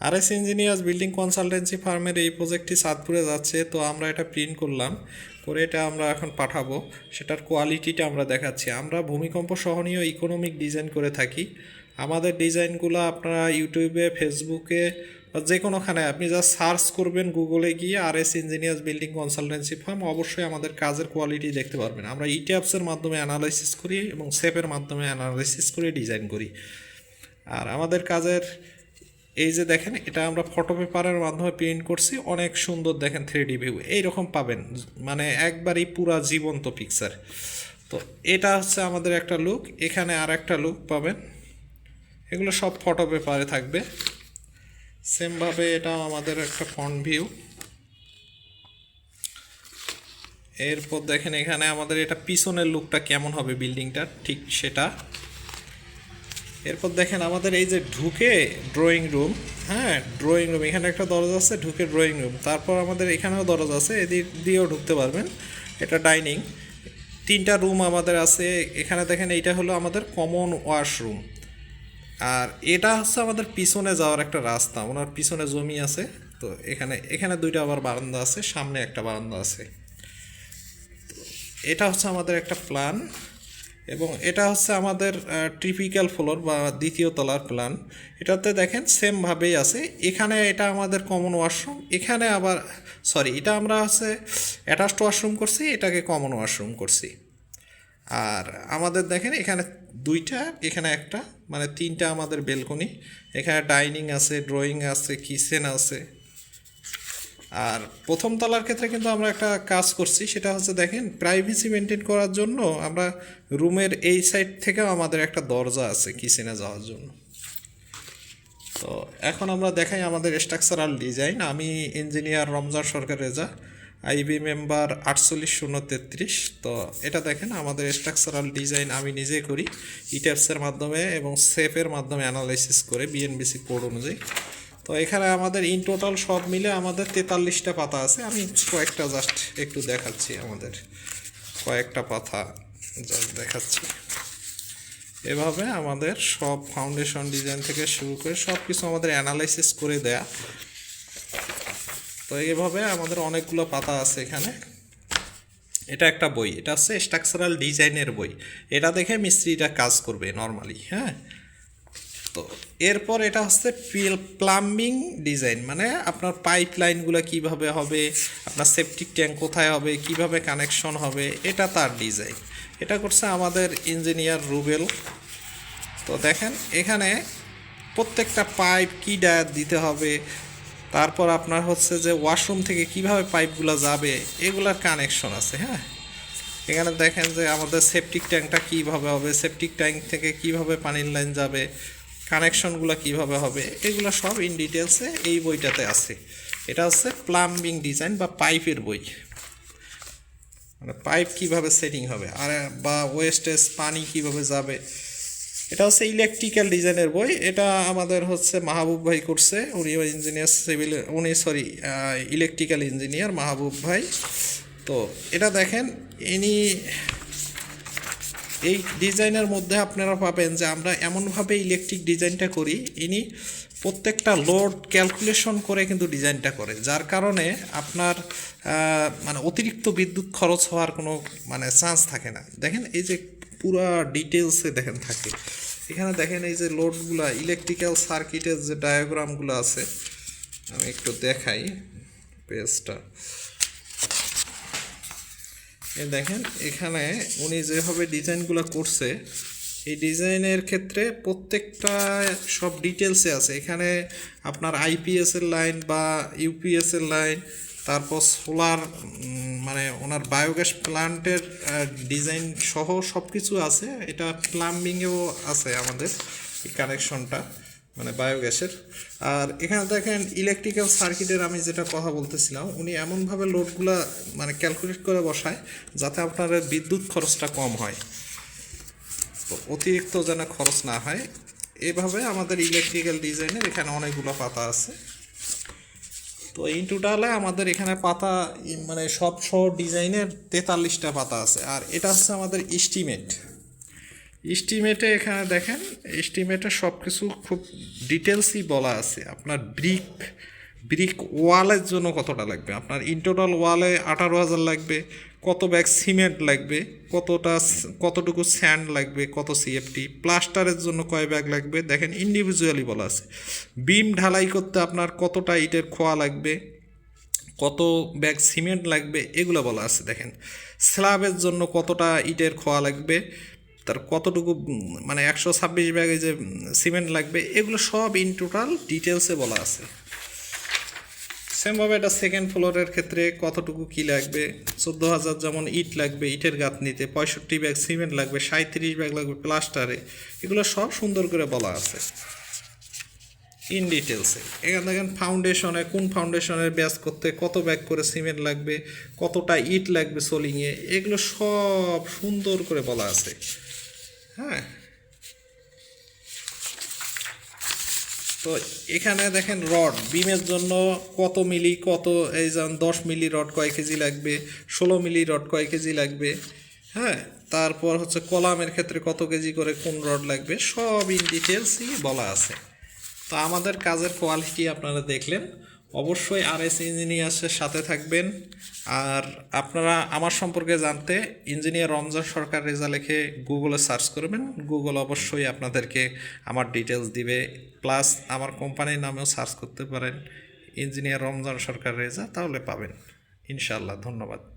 R S engineers building consultancy ফার্মের এই প্রজেক্টটি চাঁদপুরে যাচ্ছে, তো আমরা এটা প্রিন্ট করলাম, করে এটা আমরা এখন পাঠাবো। সেটার কোয়ালিটিটা আমরা দেখাচ্ছি। আমরা ভূমিকম্প সহনীয় ইকোনমিক ডিজাইন করে থাকি। আমাদের ডিজাইনগুলো আপনারা ইউটিউবে ফেসবুকে বা যে কোনোখানে আপনি যা সার্চ করবেন গুগলে গিয়ে R S engineers building consultancy firm অবশ্যই আমাদের কাজের কোয়ালিটি দেখতে পারবেন। আমরা ইটিএপসের মাধ্যমে অ্যানালাইসিস করি এবং সেপের মাধ্যমে অ্যানালাইসিস করে ডিজাইন করি। আর আমাদের কাজের এই যে দেখেন, এটা আমরা ফটো পেপারের মাধ্যমে প্রিন্ট করছি, অনেক সুন্দর দেখেন থ্রি ভিউ এইরকম পাবেন মানে একবারই পুরা জীবন্ত পিকচার তো এটা হচ্ছে আমাদের একটা লুক এখানে আর একটা লুক পাবেন, এগুলো সব ফটো পেপারে থাকবে। সেমভাবে এটাও আমাদের একটা ফ্রন্ট ভিউ এরপর দেখেন এখানে আমাদের এটা পিছনের লুকটা কেমন হবে বিল্ডিংটা ঠিক সেটা। এরপর দেখেন আমাদের এই যে ঢুকে ড্রয়িং রুম হ্যাঁ ড্রয়িং রুম এখানে একটা দরজা আছে, ঢুকে ড্রয়িং রুম তারপর আমাদের এখানেও দরজা আছে, এদিক দিয়েও ঢুকতে পারবেন। এটা ডাইনিং তিনটা রুম আমাদের আছে। এখানে দেখেন এইটা হলো আমাদের কমন ওয়াশরুম আর এটা হচ্ছে আমাদের পিছনে যাওয়ার একটা রাস্তা। ওনার পিছনে জমি আছে। তো এখানে এখানে দুইটা আবার বারান্দা আছে, সামনে একটা বারান্দা আছে। এটা হচ্ছে আমাদের একটা প্ল্যান এবং এটা হচ্ছে আমাদের ট্রিপিক্যাল ফ্লোর বা দ্বিতীয় তলার প্ল্যান এটাতে দেখেন সেমভাবেই আছে। এখানে এটা আমাদের কমন ওয়াশরুম এখানে আবার সরি এটা আমরা হচ্ছে অ্যাটাচড ওয়াশরুম করছি, এটাকে কমন ওয়াশরুম করছি। আর আমাদের দেখেন এখানে দুইটা, এখানে একটা মানে তিনটা আমাদের বেলকনি এখানে ডাইনিং আছে ড্রয়িং আছে কিচেন আছে। আর প্রথম তলার ক্ষেত্রে কিন্তু আমরা একটা কাজ করছি, সেটা হচ্ছে দেখেন প্রাইভেসি মেনটেন করার জন্য আমরা রুমের এই সাইড থেকেও আমাদের একটা দরজা আছে কিচেনে যাওয়ার জন্য। তো এখন আমরা দেখাই আমাদের স্ট্রাকচারাল ডিজাইন আমি engineer Ramzan Sarkar Reza IB member আটচল্লিশ শূন্য তেত্রিশ। তো এটা দেখেন, আমাদের স্ট্রাকচারাল ডিজাইন আমি নিজে করি ইটেপসের মাধ্যমে এবং সেফের মাধ্যমে অ্যানালাইসিস করে বিএনবিসি কোড অনুযায়ী। তো এখানে আমাদের ইন টোটাল সব মিলে আমাদের তেতাল্লিশটা পাতা আছে। আমি কয়েকটা জাস্ট একটু দেখাচ্ছি আমাদের। কয়েকটা পাতা জাস্ট দেখাচ্ছি। এভাবে আমাদের সব ফাউন্ডেশন ডিজাইন থেকে শুরু করে সব কিছু আমাদের অ্যানালাইসিস করে দেয়া। তো এইভাবে আমাদের অনেকগুলো পাতা আছে এখানে। এটা একটা বই, এটা হচ্ছে স্ট্রাকচারাল ডিজাইনের বই। এটা দেখে মিস্ত্রিটা কাজ করবে নর্মালি হ্যাঁ? তো এরপর এটা হচ্ছে প্লাম্বিং ডিজাইন মানে আপনার পাইপ লাইনগুলো কীভাবে হবে, আপনার সেপটিক ট্যাঙ্ক কোথায় হবে, কীভাবে কানেকশন হবে, এটা তার ডিজাইন। এটা করছে আমাদের ইঞ্জিনিয়ার রুবেল। তো দেখেন, এখানে প্রত্যেকটা পাইপ কী ডায়ার দিতে হবে, তারপর আপনার হচ্ছে যে ওয়াশরুম থেকে কীভাবে পাইপগুলো যাবে, এগুলার কানেকশন আছে হ্যাঁ? এখানে দেখেন যে আমাদের সেপটিক ট্যাঙ্কটা কীভাবে হবে, সেপটিক ট্যাঙ্ক থেকে কীভাবে পানির লাইন যাবে কানেকশনগুলো কীভাবে হবে, এগুলো সব ইন ডিটেলসে এই বইটাতে আছে। এটা হচ্ছে প্লাম্বিং ডিজাইন বা পাইপের বই। মানে পাইপ কীভাবে সেটিং হবে, আর, বা ওয়েস্টেজ পানি কীভাবে যাবে। এটা হচ্ছে ইলেকট্রিক্যাল ডিজাইনের বই। এটা আমাদের হচ্ছে মাহবুব ভাই করছে। উনি ইঞ্জিনিয়ার সিভিল উনি সরি ইলেকট্রিক্যাল ইঞ্জিনিয়ার মাহবুব ভাই। তো এটা দেখেন, ইনি এই ডিজাইনের মধ্যে আপনারা পাবেন যে আমরা এমনভাবে ইলেকট্রিক ডিজাইনটা করি, ইনি প্রত্যেকটা লোড ক্যালকুলেশন করে কিন্তু ডিজাইনটা করে, যার কারণে আপনার মানে অতিরিক্ত বিদ্যুৎ খরচ হওয়ার কোনো মানে চান্স থাকে না। দেখেন এই যে পুরা ডিটেলসে দেখেন থাকে। এখানে দেখেন এই যে লোডগুলা ইলেকট্রিক্যাল সার্কিটের যে ডায়াগ্রামগুলো আছে, আমি একটু দেখাই পেজটা দেখেন, এখানে উনি যেভাবে ডিজাইনগুলো করছে, এই ডিজাইনের ক্ষেত্রে প্রত্যেকটা সব ডিটেলসে আছে। এখানে আপনার আইপিএসের লাইন বা ইউপিএসের লাইন তারপর সোলার মানে ওনার বায়োগ্যাস প্লান্টের ডিজাইন সহ সব কিছু আছে। এটা প্লাম্বিংয়েও আছে আমাদের এই কানেকশনটা মানে বায়োগ্যাসের আর এখানে দেখেন ইলেকট্রিক্যাল সার্কিটের আমি যেটা কথা বলতেছিলাম, উনি এমনভাবে লোডগুলা মানে ক্যালকুলেট করে বসায় যাতে আপনার বিদ্যুৎ খরচটা কম হয়। তো অতিরিক্ত যেন খরচ না হয়। এভাবে আমাদের ইলেকট্রিক্যাল ডিজাইনের এখানে অনেকগুলো পাতা আছে। তো ইন টোটালে আমাদের এখানে পাতা মানে সব সহ ডিজাইনের তেতাল্লিশটা পাতা আছে। আর এটা হচ্ছে আমাদের ইস্টিমেট এস্টিমেটে এখানে দেখেন এস্টিমেটে সব কিছু খুব ডিটেলসই বলা আছে। আপনার ব্রিক ব্রিক ওয়ালের জন্য কতটা লাগবে? আপনার ইন্টোটাল ওয়ালে আঠারো হাজার লাগবে, কত ব্যাগ সিমেন্ট লাগবে, কতটা কতটুকু স্যান্ড লাগবে, কত সিএফটি প্লাস্টারের জন্য কয় ব্যাগ লাগবে? দেখেন ইন্ডিভিজুয়ালি বলা আছে। বিম ঢালাই করতে আপনার কতটা ইটের খোয়া লাগবে, কত ব্যাগ সিমেন্ট লাগবে, এগুলো বলা আছে। দেখেন স্ল্যাবের জন্য কতটা ইটের খোয়া লাগবে তার কতটুকু মানে একশো ছাব্বিশ ব্যাগে যে সিমেন্ট লাগবে, এগুলো সব ইন টোটাল ডিটেলসে বলা আছে। সেমভাবে এটা সেকেন্ড ফ্লোরের ক্ষেত্রে কতটুকু কি লাগবে, চোদ্দ হাজার যেমন ইট লাগবে, ইটের গাঁথনিতে পঁয়ষট্টি ব্যাগ সিমেন্ট লাগবে সাঁত্রিশ ব্যাগ লাগবে প্লাস্টারে, এগুলো সব সুন্দর করে বলা আছে। ইন ডিটেলসে এখানে দেখেন ফাউন্ডেশনে কোন ফাউন্ডেশনের ব্যাস করতে কত ব্যাগ করে সিমেন্ট লাগবে, কতটা ইট লাগবে সোলিংয়ে, এগুলো সব সুন্দর করে বলা আছে। হ্যাঁ। তো এখানে দেখেন রড, বিমের জন্য কত মিলি, কত, এই যেমন দশ মিলি রড কয় কেজি লাগবে, ষোলো মিলি রড কয় কেজি লাগবে হ্যাঁ। তারপর হচ্ছে কলামের ক্ষেত্রে কত কেজি করে কোন রড লাগবে, সব ইন ডিটেলসই বলা আছে। তো আমাদের কাজের কোয়ালিটি আপনারা দেখলেন। অবশ্যই আর এস ইঞ্জিনিয়ার্সের সাথে থাকবেন। আর আপনারা আমার সম্পর্কে জানতে ইঞ্জিনিয়ার রমজান সরকার রেজা লিখে গুগলে সার্চ করবেন। গুগল অবশ্যই আপনাদেরকে আমার ডিটেলস দিবে। প্লাস আমার কোম্পানির নামেও সার্চ করতে পারেন। ইঞ্জিনিয়ার রমজান সরকার রেজা, তাহলে পাবেন। ইনশাল্লাহ ধন্যবাদ।